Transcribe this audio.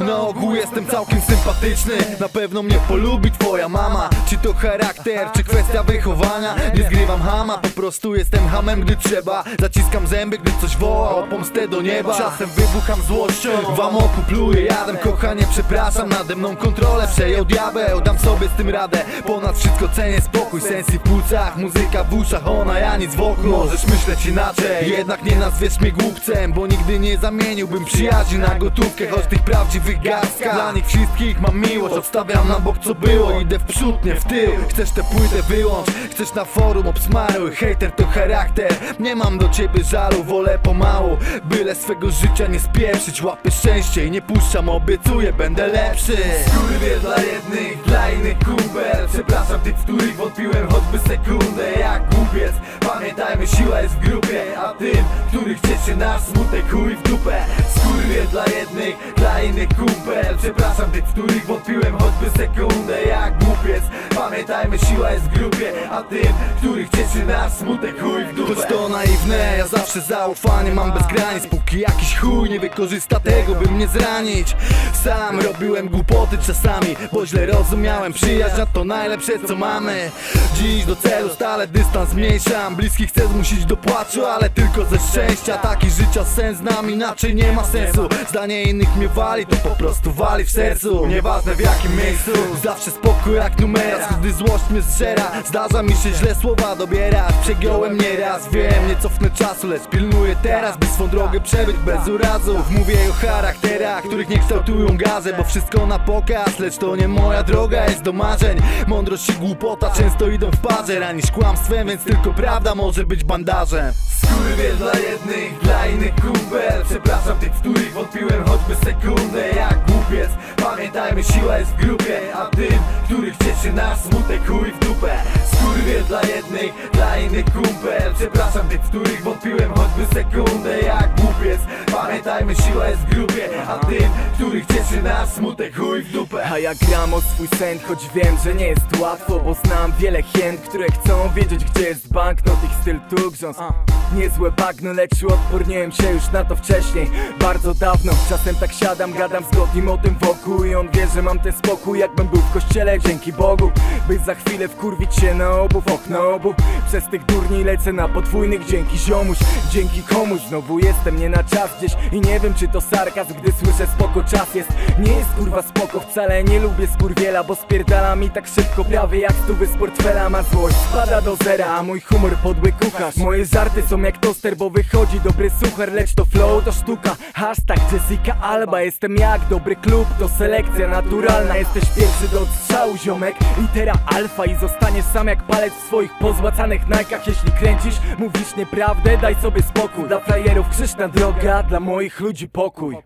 Na ogół jestem całkiem sympatyczny. Na pewno mnie polubi twoja mama to charakter, czy kwestia wychowania? Nie zgrywam hama, po prostu jestem hamem gdy trzeba. Zaciskam zęby, gdy coś woła o pomstę do nieba. Czasem wybucham złością, w amoku pluję jadem. Kochanie, przepraszam, nade mną kontrolę przejął diabeł. Dam sobie z tym radę, ponad wszystko cenię. Spokój Sensy w płucach, muzyka w uszach, ona ja nic wokół Możesz myśleć inaczej, jednak nie nazwiesz mnie głupcem Bo nigdy nie zamieniłbym przyjaźni na gotówkę Choć tych prawdziwych garstka. Dla nich wszystkich mam miłość, odstawiam na bok co było. Idę w przód, nie w tył, chcesz tę płytę wyłącz. Chcesz na forum obsmaruj, hater to charakter. Nie mam do ciebie żalu, wolę pomału. Byle swego życia nie spieprzyć Łapy szczęście i nie puszczam, obiecuję, będę lepszy. Skurwie dla jednych, dla innych kumpel Przepraszam tych, w których wątpiłem choćby sekundę. Jak głupiec, pamiętajmy siła jest w grupie. A tym, których cieszy nasz smutek chuj w dupę Dla jednych, dla innych kumpel. Przepraszam tych, których wątpiłem choćby sekundę Jak głupiec, pamiętajmy siła jest w grupie A tym, których cieszy nasz smutek chuj w dupę. Choć to naiwne, ja zawsze zaufanie mam bez granic. Póki jakiś chuj nie wykorzysta tego, by mnie zranić. Sam robiłem głupoty czasami, bo źle rozumiałem. Przyjaźń to najlepsze co mamy. Dziś do celu stale dystans zmniejszam. Bliskich chcę zmusić do płaczu, ale tylko ze szczęścia. Taki życia sens nam inaczej nie ma sensu Zdanie innych mnie wali, to po prostu wali w sercu. Nieważne w jakim miejscu Zawsze spokój jak numeras, gdy złość mnie zżera Zdarza mi się źle słowa dobierać. Przegiąłem nieraz, wiem, nie cofnę czasu Lecz pilnuję teraz, by swą drogę przebyć bez urazów Mówię o charakterach, których nie kształtują gazy Bo wszystko na pokaz, lecz to nie moja droga jest do marzeń. Mądrość i głupota często idą w parze Ranisz kłamstwem, więc tylko prawda może być bandażem. Skurwie dla jednych, dla innych kumpel Przepraszam tych, wątpiłem sekundę Jak głupiec, pamiętajmy siła jest w grupie A tym, których cieszy nasz smutek chuj w dupę. Skurwie dla jednych, dla innych kumpel. Przepraszam tych, w których wątpiłem choćby sekundę. Jak głupiec, pamiętajmy siła jest w grupie A tym, których cieszy nasz smutek chuj w dupę. A ja gram o swój sen, choć wiem, że nie jest łatwo Bo znam wiele hien, które chcą wiedzieć, gdzie jest banknot Ich styl tu grząs. Niezłe bagno, lecz uodporniłem się już na to wcześniej. Bardzo dawno, czasem tak siadam, gadam z Gotim o tym wokół I on wie, że mam ten spokój, jakbym był w kościele, dzięki Bogu By za chwilę wkurwić się na obu, w okno obu. Przez tych durni lecę na podwójnych, dzięki ziomuś Dzięki komuś, znowu jestem nie na czas gdzieś I nie wiem, czy to sarkazm, gdy słyszę spoko czas jest. Nie jest kurwa spoko, wcale nie lubię skurwiela Bo spierdala mi tak szybko, prawie jak stówy z portfela. Ma złość, spada do zera, a mój humor podły kucharz. Moje żarty są jak toster, bo wychodzi dobry suchar Lecz to flow to sztuka, hashtag Jessica Alba Jestem jak dobry klub, to selekcja naturalna. Jesteś pierwszy do odstrzału ziomek Litera alfa. I zostaniesz sam jak palec w swoich pozłacanych najkach Jeśli kręcisz, mówisz nieprawdę, daj sobie spokój. Dla frajerów krzyżna droga, dla moich ludzi pokój